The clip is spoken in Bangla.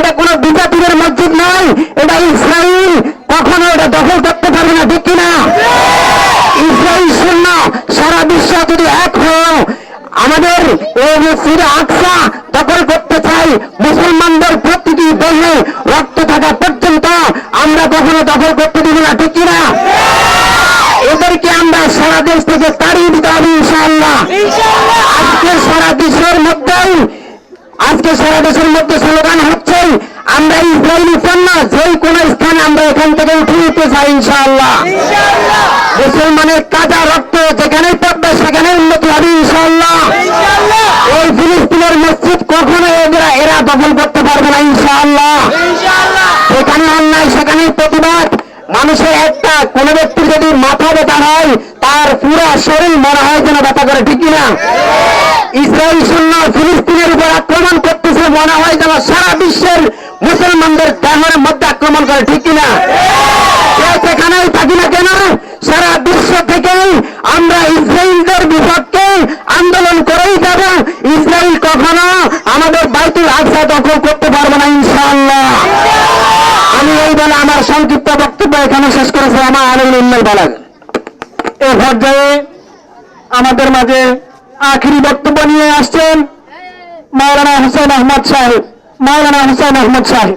এটা কোনো বিজাতিদের মসজিদ নয় এটা ইসরায়েল কখনো এটা দখল করতে পারবে না ঠিক কিনা? ইসরায়েল শূন্য সারা বিশ্ব যদি এক হয়েও আমাদের আকসা দখল করতে চাই মুসলমানদের প্রতিটি দেহে রক্ত থাকা পর্যন্ত আমরা কখনো দখল করতে দিব না ঠিক কিনা? এদেরকে আমরা সারা দেশ থেকে তাড়িয়ে দিতে হবে ইনশাআল্লাহ। আজকে সারা দেশের মধ্যেই আজকে সারা দেশের মধ্যে স্লোগান হচ্ছে ইসরায়েলি পণ্য যেই কোন স্থানে আমরা এখান থেকে উঠে দিতে চাই ইনশাআল্লাহ। মুসলমানের কাজা রক্ত যেখানেই পড়বে সেখানে উন্নতি হবে ইনশাআল্লাহ। ওই ফিলিস্তিনের মসজিদ কখনো এরা এরা দখল করতে পারবে না ইনশাআল্লাহ। সেখানে অন্যায় সেখানে প্রতিবাদ। মানুষের একটা কোন ব্যক্তির যদি মাথা ব্যথা হয় তার পুরো শরীর মনে হয় যেন ব্যথা করে ঠিক না ইসরায়েল সৈন্য ফিলিস্তিনের উপর আক্রমণ করতেছে মনে হয় যেন সারা বিশ্বের মুসলমানদের দেহের মধ্যে আক্রমণ করে ঠিক না কেউ সেখানেই থাকি না কেন? সারা বিশ্ব থেকেই আমরা ইসরায়েলদের বিপক্ষে আন্দোলন করেই যাব। ইসরায়েল কখনো আমাদের বাইতুল আকসা দখল করতে পারবে না ইনশাআল্লাহ। আমি এই বেলা আমার সংক্ষিপ্ত বক্তব্য এখানে শেষ করেছি আমার আনন্দ উন্নয় বলেন। এ পর্যায়ে আমাদের মাঝে আখিরি বক্তব্য নিয়ে আসছেন মাওলানা হুসেন আহমদ সাহেব। মাওলানা হুসেন আহমদ সাহেব